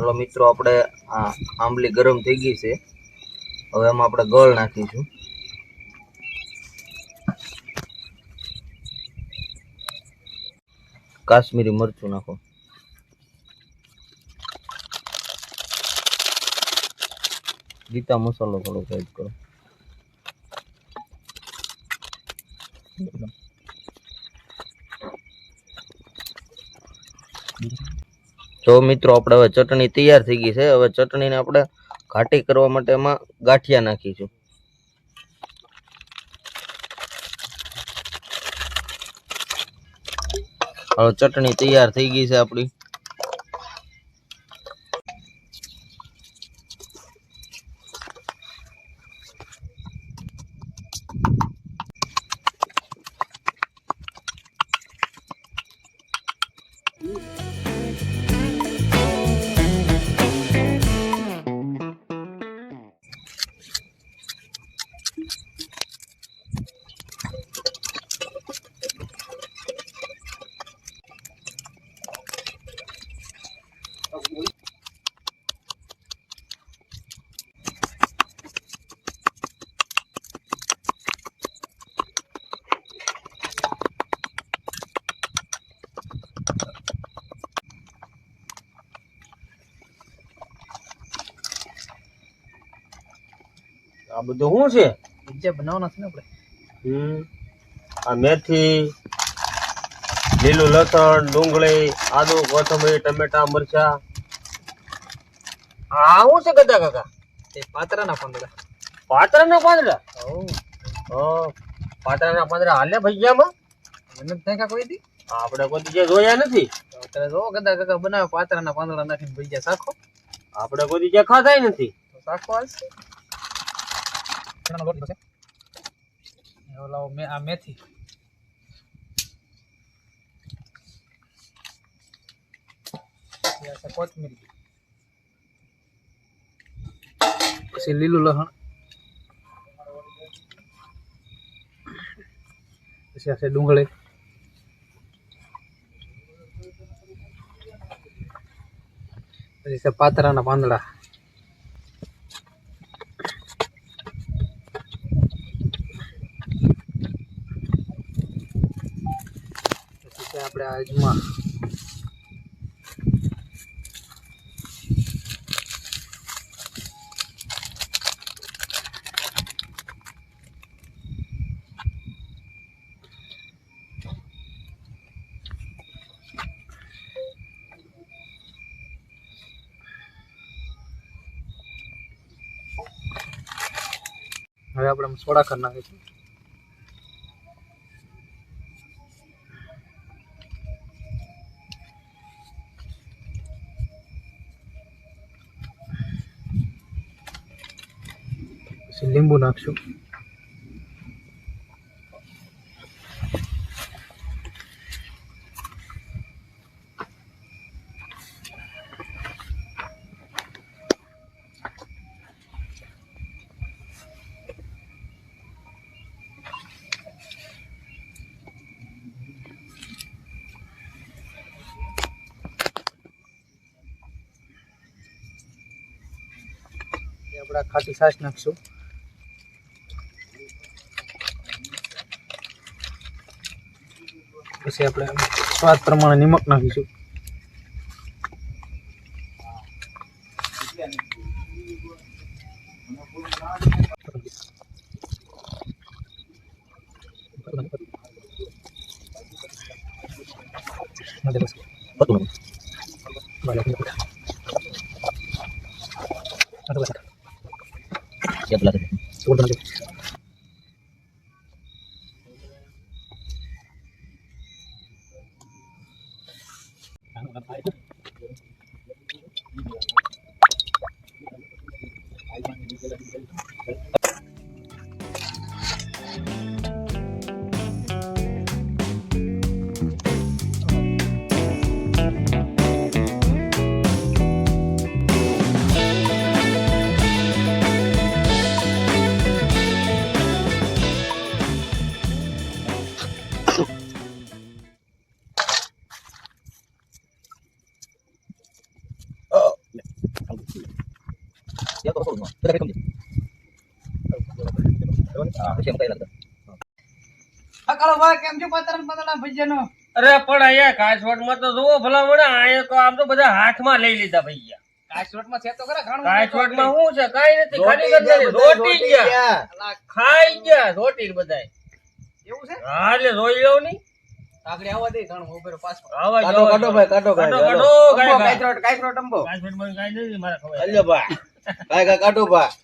Hello મિત્રો, આપણે આ આંબલી ગરમ થઈ ગઈ છે. હવે એમાં આપણે ગળ નાખીશું. કાશ્મીરી મરચું નાખો. ગીતા મસાલો થોડો એડ કરો. જો મિત્રો, આપણે હવે ચટણી તૈયાર થઈ ગઈ છે. હવે ચટણીને આપણે ઘાટી કરવા માટે એમાં ગાંઠિયા નાખીશું. હવે ચટણી તૈયાર થઈ ગઈ છે આપણી. આ બધું શું છે? ભજીયા બનાવવાના છે ને આપણે. હમ. આ મેથી લીલું લસણ ડુંગળી આદુ કોથમરી ટમેટા મરચા. આ શું છે ગદા કાકા? એ પાતરાના પાંદડા. પાત્રાના પાંદડા? ઓ પાત્રાના પાંદડા હાલે ભજીયામાં? મને જ કોઈ દી આપણે કોઈ જે જોયા નથી. અત્યારે જો ગદા કાકા બનાવે પાતરાના પાંદડા નાખીને ભજીયા શાખો. આપણે કોઈ જે ખાધા નથી. સાખો આવશે ચણાનો લોટ લીધો છે. ઓલા મે, આ મેથી. કોથમીરી. પછી લીલું લસણ પછી આ છે ડુંગળી. પછી છે પાતરાના પાંદડા. છે આપણે આજમાં. હવે આપણે સોડા કરી નાખીશું. પછી લીંબુ નાખશું. આપણા ખાટી છાશ નાખશું. siap lah saat ini mak nah gitu Terima kasih. 我来拍一 હા પછી એમ કઈ લાગતા આ કાળો ભાઈ કેમ છો પાતળા પાતળા ભજીયાનો અરે પણ અહીંયા કાચવટમાં તો જુઓ ભલામણ અહીંયા તો આમ તો બધા હાથમાં લઈ લીધા ભૈયા કાચરોટમાં છે તો ખરા ઘણું કાચવટમાં શું છે કાંઈ નથી ખાલી રોટી ગયા અલા, ખાઈ ગયા રોટી બધાય એવું છે હા એટલે જોઈ લેવું નહીં આગળ આવવા દે ઘણું ઉભેરો પાછો કાઢો કાઢો કાઢો કાઢો, કાઢો કાઢો, કાઈ કાઢો ભાઈ